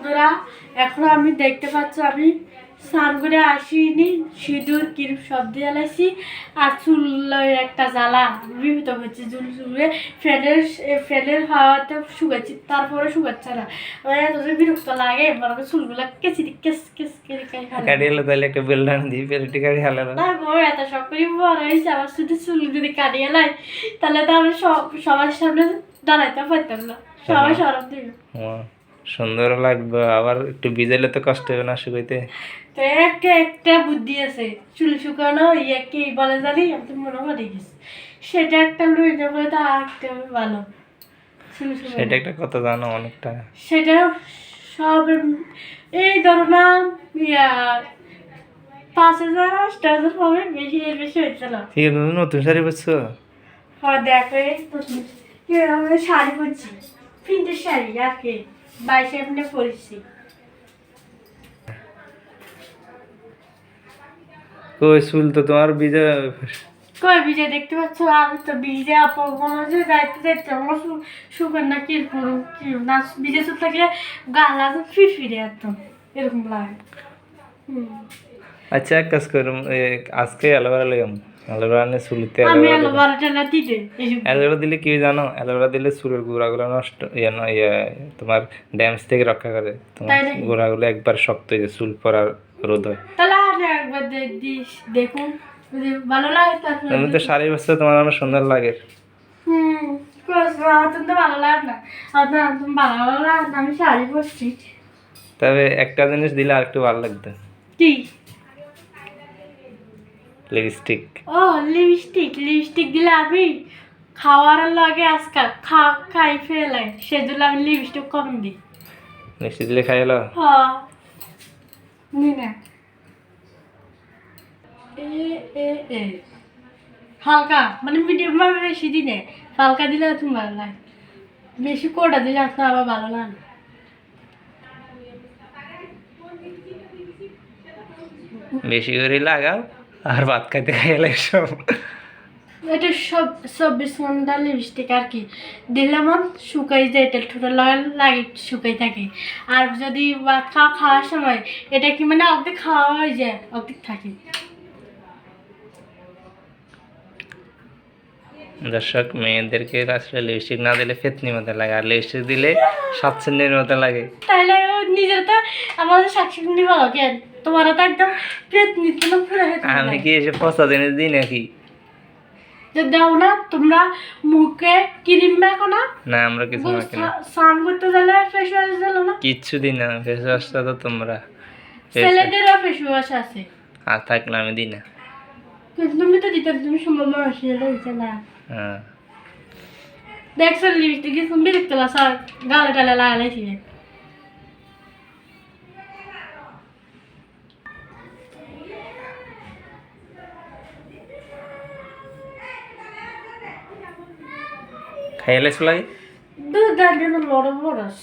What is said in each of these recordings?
বন্ধুরা এখন আমি দেখতে পাচ্ছ আমি স্নান করে আসিনি সিঁদুর কিরম সব দিয়ে এলাইছি আর চুল একটা জ্বালা বিভূত হচ্ছে চুল চুলে ফ্যানের ফ্যানের হাওয়াতে শুকাচ্ছি তারপরে শুকাচ্ছে না। আমার এত যে বিরক্ত লাগে মনে হয় চুলগুলো কেচি কেস কেস কেটে কাটি এলো তাহলে একটা বেলডান পেরেটি কাটি না গো এত সব করি বড় হয়েছে আমার শুধু চুল যদি কাটিয়ে লাই তাহলে তো আমরা সব সবার সামনে দাঁড়াইতে পারতাম না। সবাই সরব দিবে। ও, সুন্দর লাগবে আবার একটু ভিজাইলে তো কষ্ট হবে না শুকাইতে? তো একটা একটা বুদ্ধি আছে চুল শুকানো ইয়ে কি বলে জানি আমি তো মনে করে গেছি। সেটা একটা লুই যাবে তা একটা ভালো। সেটা একটা কথা জানো অনেকটা। সেটা সব এই ধরো না ইয়া পাঁচ হাজার আট হাজার হবে বেশি এর বেশি হচ্ছে না। ঠিক আছে নতুন শাড়ি পরছো? হ্যাঁ দেখো শাড়ি পরছি প্রিন্টের শাড়ি আর কি। বাইশে এমনি পরেছি কই চুল তো তোমার ভিজা কই বিজে দেখতে পাচ্ছ? আমি তো আপা মনে হচ্ছে যাইতে যাইতে আমার শুকান না কি করু কি না বিজে চুল থাকলে গাল আছে ফিরফিরে একদম। এরকম লাগে। হুম। আচ্ছা এক কাজ করুম আজকে অ্যালোভেরা লাগাম। অ্যালোভেরা নিয়ে চুলিতে অ্যালোভেরা দিলে। কি জানো? অ্যালোভেরা দিলে চুলের গুঁড়াগুলো নষ্ট ইয়ে ন- ইয়ে তোমার ড্যামেজ থেকে রক্ষা করে। তোমার গুঁড়াগুলো একবার শক্ত হয়ে চুল পড়ার রোদ হয়। দেখুন ভালো লাগে তারপরে তো বসতে তোমার অনেক সুন্দর লাগে। হুম ভালো লাগে না। ভালো লাগে আমি শাড়ি পরছি। তবে একটা জিনিস দিলে আর একটু ভালো লাগতো। কি? লিপস্টিক ও লিপস্টিক লিপস্টিক দিলে আমি খাওয়ার লাগে আজকাল খা খাই ফেলাই। সেজন্য আমি লিপস্টিক কম দিই। লিপস্টিক দিলে খাই এলো হ্যাঁ নি না। এ এ এ। হালকা মানে মিডিয়াম ভাবে বেশি দিনে হালকা দিলে তুমি ভালো লাগে। বেশি কোটা দিলে আপনার আবার ভালো লাগে। বেশি করে লাগাও। আর ভাত খাইতে খাই এলে সব এটা সব চব্বিশ ঘণ্টা লিপস্টিক আর কি দিলে মন শুকাই যায় এটা ঠোঁটের লাগে লাগে শুকাই থাকে আর যদি ভাত খাওয়া খাওয়ার সময় এটা কি মানে অর্ধেক খাওয়া হয়ে যায় অর্ধেক থাকে দর্শক মেয়েদেরকে আসলে লিপস্টিক না দিলে ফেতনি মতো লাগে আর লিপস্টিক দিলে স্বাচ্ছন্দ্যের মতো লাগে। তাহলে নিজের তো আমাদের সাক্ষী ভালো কেন? তোমার তো একদম পেট নিতে না পুরো আমি কি এসে পচা জিনিস দিই নাকি? যে দাও না তোমরা মুখে ক্রিম মেখো না। না আমরা কিছু মাখি না। স্নান করতে গেলে ফেস ওয়াশ দিলো না? কিচ্ছু দিই না ফেস ওয়াশটা তো তোমরা। ছেলেদেরও ফেস ওয়াশ আছে। আর থাকলে আমি দিই না। কিন্তু তুমি তো দিতে তুমি সম্ভব মানুষ দিতে না। হ্যাঁ। দেখছ লিপস্টিক বিরক্ত লাগছে গালে টালে লাগাইছি খাইলে লাগে দুধ দাঁড় জন্য লড় লড়স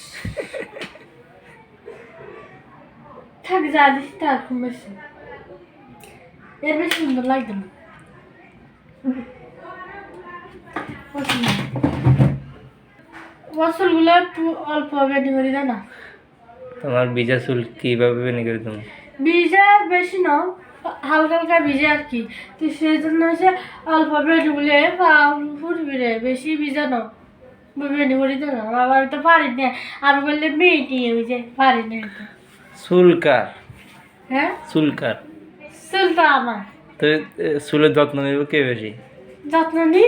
থাক যা দিস তার খুব বেশি। এর বেশি সুন্দর লাগবে না। ওয়াসলগুলো একটু অল্প বেডি করে দেয় না? তোমার বিজা চুল কীভাবে বেনি করে তুমি? ভিজে বেশি না হালকা হালকা ভিজে আর কি। তো সেই জন্য হচ্ছে অল্প বেডি বলে ফুটবি রে বেশি ভিজে না বেডি করে দেয় না আবার তো পারি না আমি বললে মেয়েটি বুঝে পারি না। চুলকার। হ্যাঁ? চুলকার। চুলটা আমার। তো চুলের যত্ন নেব কে বেশি? যত্ন নিই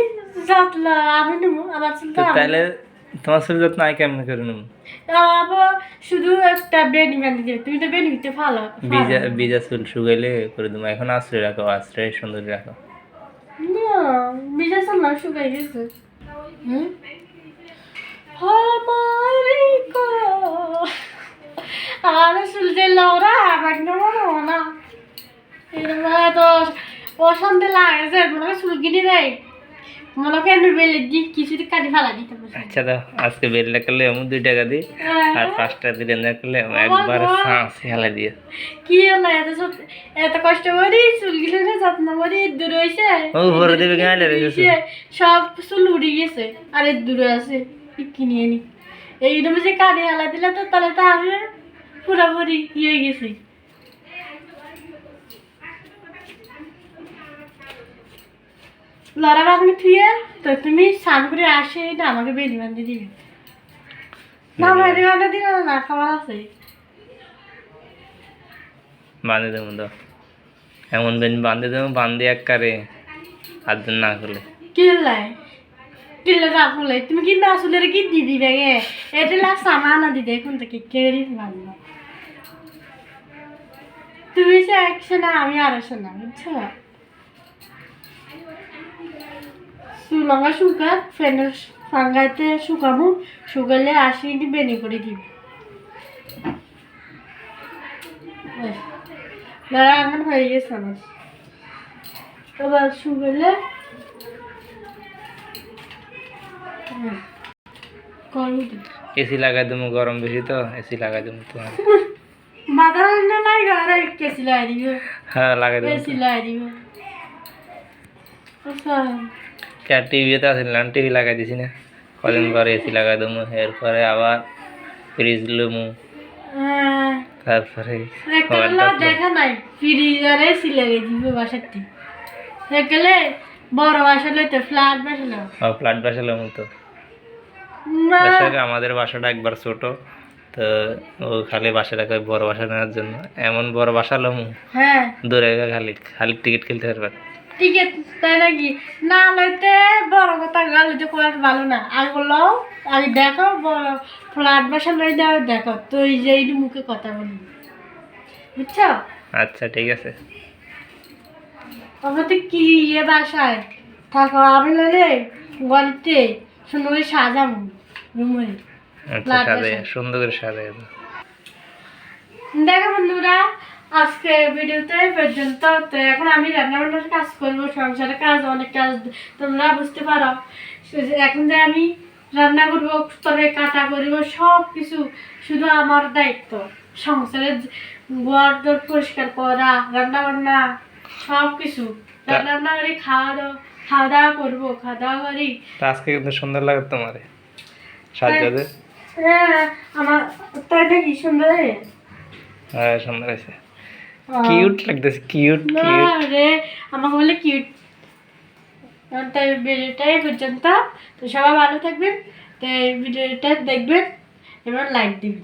যত্ন আমি নেব আমার তো চুলটা তাহলে তোমার চুলের যত্ন আমি কেমন করে নেব আবার শুধু একটা বেডি বানিয়ে দেবে তুমি তো বেডি দিতে ভালো বিজা বিজা চুল শুকাইলে করে দেবো এখন আশ্রয় রাখো আশ্রয় সুন্দর রাখো না বিজা চুল না শুকাই গেছে হুম हमारी को আর শুনতে লাউরা আমার নেবো না এবার তো অশান্তি লাগে যে মনে হয় চুল কিনে দেয় মনে করেন বেলে দি কিছু দিয়ে কাটি ফেলা দিতে আচ্ছা দাও আজকে বেলটা করলে এমন দুই টাকা দিই হ্যাঁ। আর পাঁচটা দিলে না করলে একবার শ্বাস হেলা দিয়ে কি হলো এত সত- এত কষ্ট করি চুলগুলো না যত্ন করি দূর হয়েছে ও ভরে দেবে গাঁলে সব চুল উড়ে গেছে আর এর দূরে আছে কি কিনে নি এইরকম যে কাটে হালা দিলে তো তাহলে তো আসবে পুরোপুরি ইয়ে গেছি। লড়া বাগনি থুয়ে তো তুমি স্নান করে আসে না আমাকে বেনি বান্ধি দিবে। না বেনি বান্ধি দিবে না খাবার আছে। বাঁধে দেবো তো এমন বেন বাঁধে দেবো বাঁধে এক কারে হাত দিন না করলে। কিল্লাই কিল্লে রাখলে তুমি কিন্তু আসলে কি দি দিবে গে। এটা লাগ সামানা দিতে এখন থেকে কেড়ি মানবো তুমি সে একশো না আমি আড়াইশো না বুঝছ? সুলঙ্গা শুকা ফ্যানের ফাঙ্গাইতে শুকামু শুকালে আসি বেনি করে দিবি। দাঁড়া এখন হয়ে গেছে আমার। এবার শুকালে এসি লাগাই দেবো গরম বেশি তো এসি লাগাই দেবো তোমার। মাথা না নাই ঘরে সিলাই দিবে। হ্যাঁ লাগাই দেবো। সিলাই দিবে। আচ্ছা। আর টিভিতে আসলাম টিভি লাগাই দিছি না কদিন পরে এসি লাগাই দেবো এরপরে আবার ফ্রিজ লুমু তারপরে দেখা নাই ফ্রিজারে সিলাই দিবে বাসাতে দেখলে বড় বাসা লইতে ফ্ল্যাট বাসা লো ফ্ল্যাট বাসালাম তো না আমাদের বাসাটা একবার ছোট তো ও খালি বাসাটাকে বড় বাসা নেওয়ার জন্য এমন বড় বাসালাম হ্যাঁ দূরে খালি খালি টিকিট খেলতে পারবে ঠিক আছে তাই নাকি? না লইতে বড় কথা গা লইতে ফ্ল্যাট ভালো না। আগে বলল আগে দেখো বড় ফ্ল্যাট বাসা লই দাও দেখো তো এই যে মুখে কথা বলি বুঝছ? আচ্ছা ঠিক আছে। তবে তো কি ইয়ে বাসায়? থাকো আমি লইলে গলিতে সুন্দর করে সাজাবো রুমে। আচ্ছা সুন্দর করে সাজে দেখো বন্ধুরা আজকে ভিডিওতে পর্যন্ত। তো এখন আমি রান্না বান্নার কাজ করব সংসারের কাজ অনেক কাজ তোমরা বুঝতে পারো। এখন যে আমি রান্না করব তবে কাটা করব সব কিছু শুধু আমার দায়িত্ব। সংসারের ঘর দর পরিষ্কার করা রান্না বান্না সব কিছু রান্না করে খাওয়া দাওয়া খাওয়া দাওয়া করব খাওয়া দাওয়া করি। আজকে কিন্তু সুন্দর লাগে তোমার। সাজাতে হ্যাঁ আমার তো এটা কি সুন্দর হ্যাঁ সুন্দর আছে কিউট লাগতেছে কিউট কিউট রে আমাকে বলে কিউট তাই ভিডিওটা এই পর্যন্ত। তো সবাই ভালো থাকবেন তো এই ভিডিওটা দেখবেন এবার লাইক দিবেন।